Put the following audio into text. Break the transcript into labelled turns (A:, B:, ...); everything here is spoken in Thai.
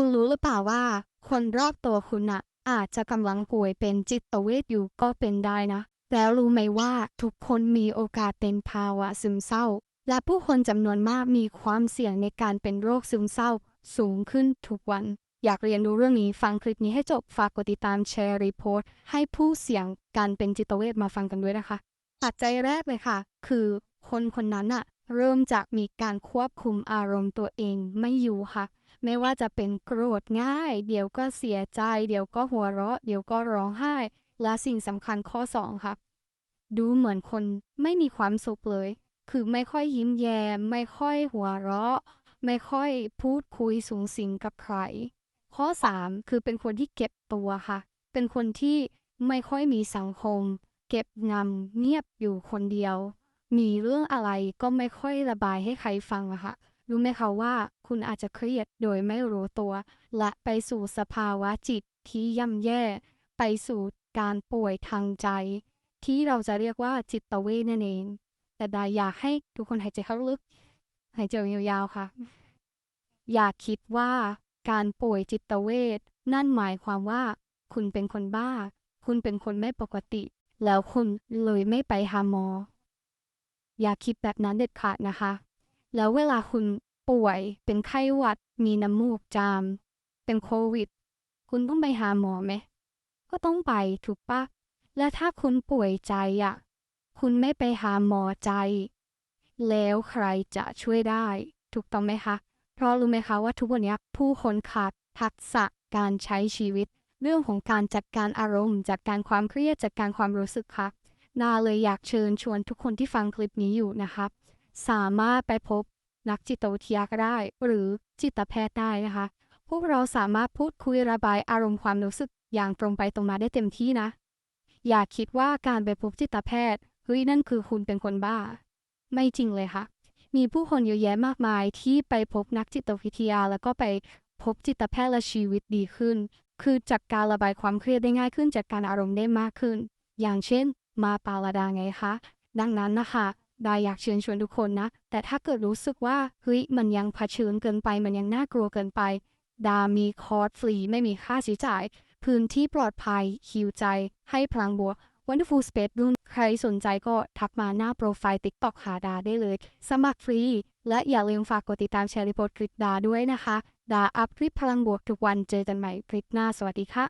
A: คุณรู้หรือเปล่าว่า คนรอบตัวคุณน่ะ อาจจะกำลังป่วยเป็นจิตเวชอยู่ก็เป็นได้นะ แล้วรู้ไหมว่าทุกคนมีโอกาสเป็นภาวะซึมเศร้า และผู้คนจำนวนมากมีความเสี่ยงในการเป็นโรคซึมเศร้า สูงขึ้นทุกวัน อยากเรียนรู้เรื่องนี้ฟังคลิปนี้ให้จบฝากกดติดตามแชร์รีพสต์ตให้ผู้เสี่ยงการเป็นจิตเวชมาฟังกันด้วยนะคะปัจจัยแรกเลยค่ะ คือคนคนนั้นอะเริ่มจากมีการควบคุมอารมณ์ตัวเองไม่อยู่ค่ะ ไม่ว่าจะเป็นโกรธง่าย เดี๋ยวก็เสียใจ เดี๋ยวก็หัวเราะ เดี๋ยวก็ร้องไห้ และสิ่งสำคัญข้อสองค่ะ ดูเหมือนคนไม่มีความสุขเลย คือไม่ค่อยยิ้มแย้ม ไม่ค่อยหัวเราะ ไม่ค่อยพูดคุยสูงสิงกับใคร ข้อ3คือเป็นคนที่เก็บตัวค่ะ เป็นคนที่ไม่ค่อยมีสังคม เก็บงำเงียบอยู่คนเดียว มีเรื่องอะไรก็ไม่ค่อยระบายให้ใครฟังอะค่ะ รู้ไหมคะว่าคุณอาจจะเครียดโดยไม่รู้ตัว และไปสู่สภาวะจิตที่ย่ำแย่ ไปสู่การป่วยทางใจ ที่เราจะเรียกว่าจิตเวชนั่นเอง แต่ดาอยากให้ทุกคนหายใจเข้าลึก หายใจยาวๆค่ะ อย่าคิดว่าการป่วยจิตเวชนั่นหมายความว่า คุณเป็นคนบ้า คุณเป็นคนไม่ปกติ แล้วคุณเลยไม่ไปหาหมอ อย่าคิดแบบนั้นเด็ดขาดนะคะ แล้วเวลาคุณป่วยเป็นไข้หวัด มีน้ำมูกจาม เป็นโควิด คุณต้องไปหาหมอไหม ก็ต้องไปถูกปะและถ้าคุณป่วยใจอะคุณไม่ไปหาหมอใจ แล้วใครจะช่วยได้ ถูกต้องไหมคะ เพราะรู้ไหมคะว่าทุกวันนี้ผู้คนขาดทักษะการใช้ชีวิต เรื่องของการจัดการอารมณ์จัดการความเครียดจัดการความรู้สึกค่ะนาเลยอยากเชิญชวนทุกคนที่ฟังคลิปนี้อยู่นะครับ สามารถไปพบนักจิตวิทยาก็ได้ หรือจิตแพทย์ได้นะคะ พวกเราสามารถพูดคุยระบายอารมณ์ความรู้สึกอย่างตรงไปตรงมาได้เต็มที่นะ อย่าคิดว่าการไปพบจิตแพทย์เฮ้ยนั่นคือคุณเป็นคนบ้า ไม่จริงเลยค่ะ มีผู้คนเยอะแยะมากมายที่ไปพบนักจิตวิทยา แล้วก็ไปพบจิตแพทย์และชีวิตดีขึ้น คือจัดการระบายความเครียดได้ง่ายขึ้นจัดการอารมณ์ได้มากขึ้น อย่างเช่น มาปาลาดาไงคะ ดังนั้นนะคะ ดาอยากเชิญชวนทุกคนนะ แต่ถ้าเกิดรู้สึกว่าเฮ้ยมันยังเผชิญเกินไปมันยังน่ากลัวเกินไป ดามีคอร์สฟรีไม่มีค่าใช้จ่าย พื้นที่ปลอดภัยฮิวใจ ให้พลังบวก Wonderful Space รุ่นใครสนใจก็ทักมาหน้าโปรไฟล์ TikTok หาดาได้เลย สมัครฟรี และอย่าลืมฝากกดติดตามแชร์รีโพสต์คลิปดาด้วยนะคะ ดาอัพคลิปพลังบวกทุกวันเจอกันใหม่คลิปหน้าสวัสดีค่ะ